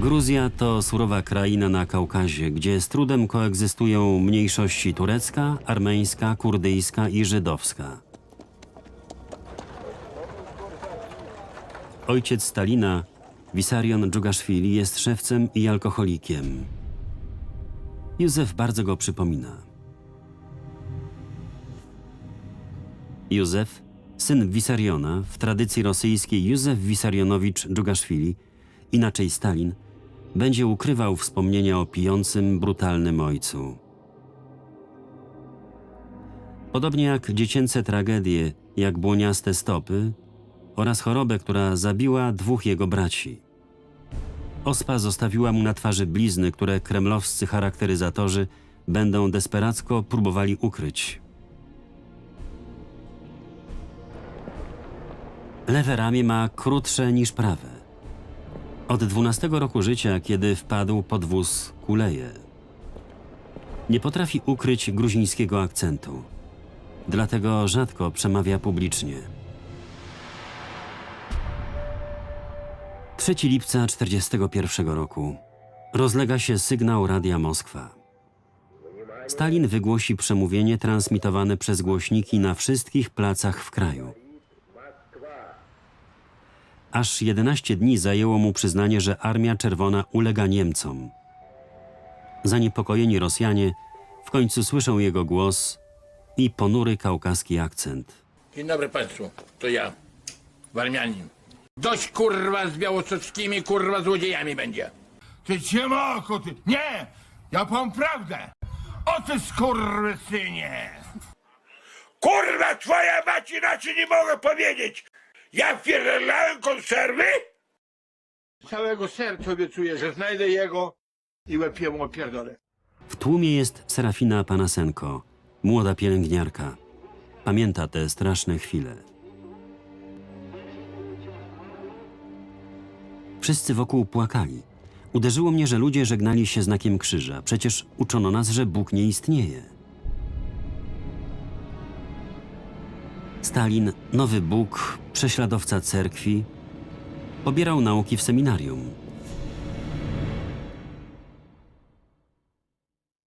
Gruzja to surowa kraina na Kaukazie, gdzie z trudem koegzystują mniejszości turecka, armeńska, kurdyjska i żydowska. Ojciec Stalina, Wisarion Dżugaszwili, jest szewcem i alkoholikiem. Józef bardzo go przypomina. Józef, syn Wisariona, w tradycji rosyjskiej Józef Wisarionowicz Dżugaszwili, inaczej Stalin, będzie ukrywał wspomnienia o pijącym, brutalnym ojcu. Podobnie jak dziecięce tragedie, jak błoniaste stopy oraz chorobę, która zabiła dwóch jego braci. Ospa zostawiła mu na twarzy blizny, które kremlowscy charakteryzatorzy będą desperacko próbowali ukryć. Lewe ramię ma krótsze niż prawe. Od 12 roku życia, kiedy wpadł pod wóz, kuleje. Nie potrafi ukryć gruzińskiego akcentu. Dlatego rzadko przemawia publicznie. 3 lipca 1941 roku. Rozlega się sygnał Radia Moskwa. Stalin wygłosi przemówienie transmitowane przez głośniki na wszystkich placach w kraju. Aż 11 dni zajęło mu przyznanie, że Armia Czerwona ulega Niemcom. Zaniepokojeni Rosjanie w końcu słyszą jego głos i ponury kaukaski akcent. Dzień dobry Państwu, to ja, Warmianin. Dość kurwa z białostockimi kurwa złodziejami będzie. Ty ciemaku, ty! Nie! Ja powiem prawdę! O ty skurwysynie! Kurwa, twoja mać inaczej nie mogę powiedzieć! Ja pierdolałem konserwy? Całego serca obiecuję, że znajdę jego i łepię mu opierdolę. W tłumie jest Serafina Panasenko, młoda pielęgniarka. Pamięta te straszne chwile. Wszyscy wokół płakali. Uderzyło mnie, że ludzie żegnali się znakiem krzyża. Przecież uczono nas, że Bóg nie istnieje. Stalin, nowy Bóg, prześladowca cerkwi, pobierał nauki w seminarium.